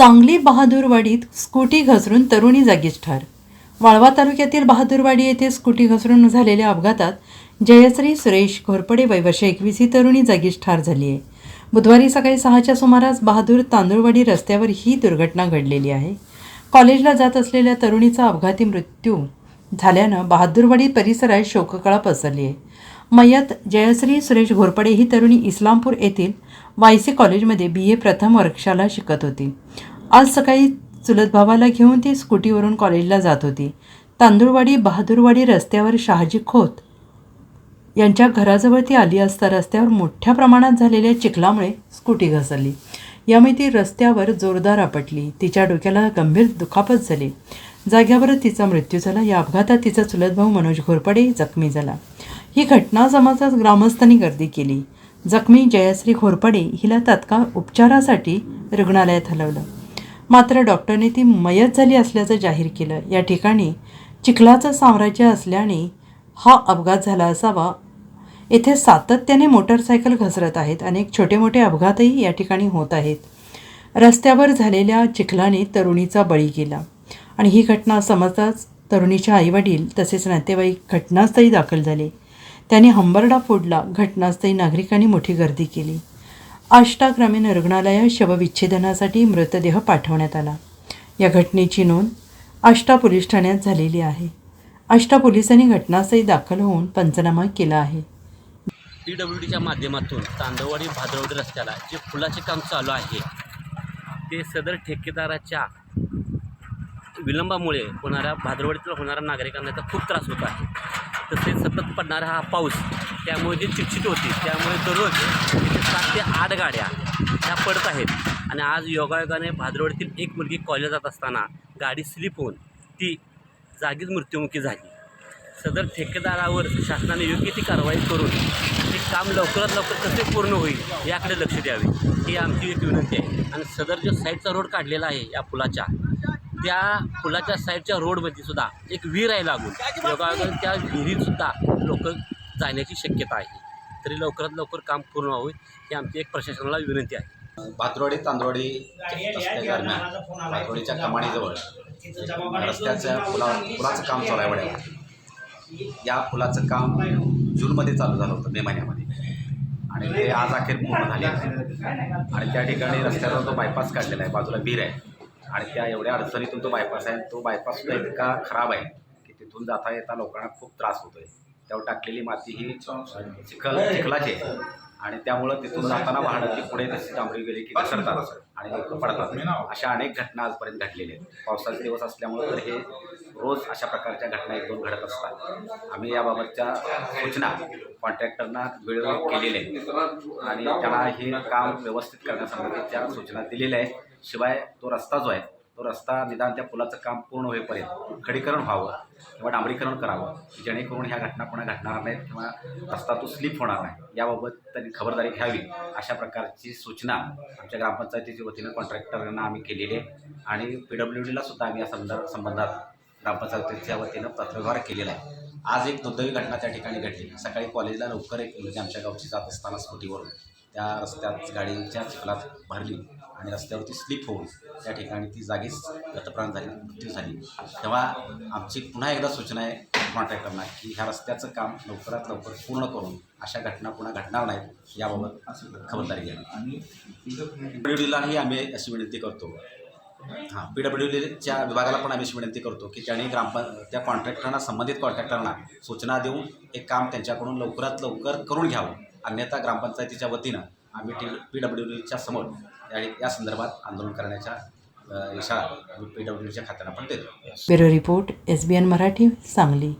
Sangli बहादूरवाडीत scooty घसरून तरुणी जागीच ठार वाळवा तालुक्यातील बहादूरवाडी येथे स्कूटी घसरून झालेल्या अपघातात जयश्री सुरेश घोरपडे वैवर्ष एकवीस ही तरुणी जागीच ठार झाली आहे बुधवारी सकाळी सहाच्या सुमारास बहादूर तांदूळवाडी रस्त्यावर ही दुर्घटना घडलेली आहे. कॉलेजला जात असलेल्या तरुणीचा अपघाती मृत्यू झाल्यानं बहादूरवाडी परिसरात शोककळा पसरली आहे मयत जयश्री सुरेश घोरपडे ही तरुणी इस्लामपूर येथील वायसे कॉलेजमध्ये बी ए प्रथम वर्षाला शिकत होती. आज सकाळी चुलत भावाला घेऊन ती स्कूटीवरून कॉलेजला जात होती. तांदूळवाडी बहादूरवाडी रस्त्यावर शहाजी खोत यांच्या घराजवळ ती आली असता रस्त्यावर मोठ्या प्रमाणात झालेल्या चिखलामुळे स्कूटी घसरली. यामुळे ती रस्त्यावर जोरदार आपटली. तिच्या डोक्याला गंभीर दुखापत झाली. जाग्यावर तिचा मृत्यू झाला. या अपघातात तिचा चुलत भाऊ मनोज घोरपडे जखमी झाला. ही घटना समाजात ग्रामस्थांनी गर्दी केली. जखमी जयश्री घोरपडे हिला तात्काळ उपचारासाठी रुग्णालयात हलवलं. मात्र डॉक्टरने ती मयत झाली असल्याचं जाहीर केलं. या ठिकाणी चिखलाचं साम्राज्य असल्याने हा अपघात झाला असावा. येथे सातत्याने मोटरसायकल घसरत आहेत. अनेक छोटे मोठे अपघातही या ठिकाणी होत आहेत. रस्त्यावर झालेल्या चिखलाने तरुणीचा बळी गेला आणि ही घटना समजताच तरुणीच्या आईवडील तसेच नातेवाईक घटनास्थळी दाखल झाले. त्यांनी हंबरडा फोडला घटनास्थळी नागरिकांनी मोठी गर्दी केली. आष्टा ग्रामीण रुग्णालयात शवविच्छेदनासाठी मृतदेह पाठवण्यात आला. या घटनेची नोंद आष्टा पोलीस ठाण्यात झालेली आहे. आष्टा पोलिसांनी घटनास्थळी दाखल होऊन पंचनामा केला आहे. पी डब्ल्यू डीच्या माध्यमातून तांदळवाडी भाद्रवडी रस्त्याला जे पुलाचे काम चालू आहे ते सदर ठेकेदाराच्या विलंबामुळे होणाऱ्या भाद्रवाडीतील होणाऱ्या नागरिकांना खूप त्रास होत आहे. तसेच सतत पडणारा हा पाऊस त्यामुळे जी चिकचिट होती त्यामुळे दररोज तिथे सात ते आठ गाड्या ह्या पडत आहेत. आणि आज योगायोगाने भादरवडीतील एक मुलगी कॉलेज जात असताना गाडी स्लिप होऊन ती जागीच मृत्युमुखी झाली. सदर ठेकेदारावर शासनाने योग्य ती कारवाई करून ते काम लवकरात लवकर कसे पूर्ण होईल याकडे लक्ष द्यावे ही आमची एक विनंती आहे. आणि सदर जो साईडचा रोड काढलेला आहे या पुलाच्या त्या पुलाच्या साईडच्या रोडमध्ये सुद्धा एक विहीर आहे लागून. योगायोगाने त्या विहिरीतसुद्धा लोक जाण्याची शक्यता आहे. तरी लवकरात लवकर काम पूर्ण व्हावे ही आमची एक प्रशासनाला विनंती आहे. भातरवाडी तांदवाडी दरम्यान भातरवाडीच्या कमानीजवळ रस्त्याच्या पुला पुलाचं काम चालू आहे वड्यावर या पुलाचं काम जूनमध्ये चालू झालं होतं मे महिन्यामध्ये. आणि ते आज अखेर पूर्ण झाले. आणि त्या ठिकाणी रस्त्यावर जो बायपास काढलेला आहे बाजूला विहीर आहे. आणि त्या एवढ्या अडचणीतून तो बायपास आहे. तो बायपास सुद्धा इतका खराब आहे की तिथून जाता येता लोकांना खूप त्रास होतोय. त्यावर टाकलेली माती ही चिखल चिखलाची आहे. आणि त्यामुळं तिथून जाताना वाहनं ती पुढे तशी डांबरी गेली की घसरतात आणि लोक पडतात. अशा अनेक घटना आजपर्यंत घडलेल्या आहेत. पावसाचे दिवस असल्यामुळं तर हे रोज अशा प्रकारच्या घटना एक दोन घडत असतात. आम्ही याबाबतच्या सूचना कॉन्ट्रॅक्टरना वेळोवेळी केलेल्या आहेत. आणि त्यांना हे काम व्यवस्थित करण्यासंबंधीच्या सूचना दिलेल्या आहेत. शिवाय तो रस्ता जो आहे तो रस्ता निदान त्या पुलाचं काम पूर्ण होईपर्यंत खडीकरण व्हावं किंवा डांबरीकरण करावं जेणेकरून ह्या घटना पुन्हा घडणार नाहीत किंवा रस्ता तो स्लिप होणार नाही. याबाबत त्यांनी खबरदारी घ्यावी अशा प्रकारची सूचना आमच्या ग्रामपंचायतीच्या वतीनं कॉन्ट्रॅक्टरांना आम्ही केलेली आहे आणि पी डब्ल्यू डीला सुद्धा आम्ही या संदर्भ संबंधात ग्रामपंचायतीच्या वतीनं पत्रव्यवहार केलेला आहे. आज एक दुर्दैवी घटना त्या ठिकाणी घडली. सकाळी कॉलेजला लवकर एक मुलगी आमच्या गावची जात असताना स्कूटीवरून त्या रस्त्यात गाडीच्या चिखलात भरली आणि रस्त्यावरती स्लिप होऊन त्या ठिकाणी ती जागीच गतप्राण झाली मृत्यू झाली. तेव्हा आमची पुन्हा एकदा सूचना आहे कॉन्ट्रॅक्टरना की ह्या रस्त्याचं काम लवकरात लवकर पूर्ण करून अशा घटना पुन्हा घडणार नाहीत याबाबत खबरदारी घ्यावी. पी डब्ल्यू डीलाही आम्ही अशी विनंती करतो. हां पी डब्ल्यू डीच्या विभागाला पण आम्ही अशी विनंती करतो की त्यांनी ग्रामप त्या कॉन्ट्रॅक्टरांना संबंधित कॉन्ट्रॅक्टरांना सूचना देऊन हे काम त्यांच्याकडून लवकरात लवकर करून घ्यावं. अन्यथा ग्रामपंचायतीच्या वतीनं आम्ही टी पी डब्ल्यू डीच्या समोर या या संदर्भात आंदोलन करण्याच्या इशारा आम्ही पी डब्ल्यू डीच्या खात्यानं पण देतो. Bureau report S B N Marathi Sangli.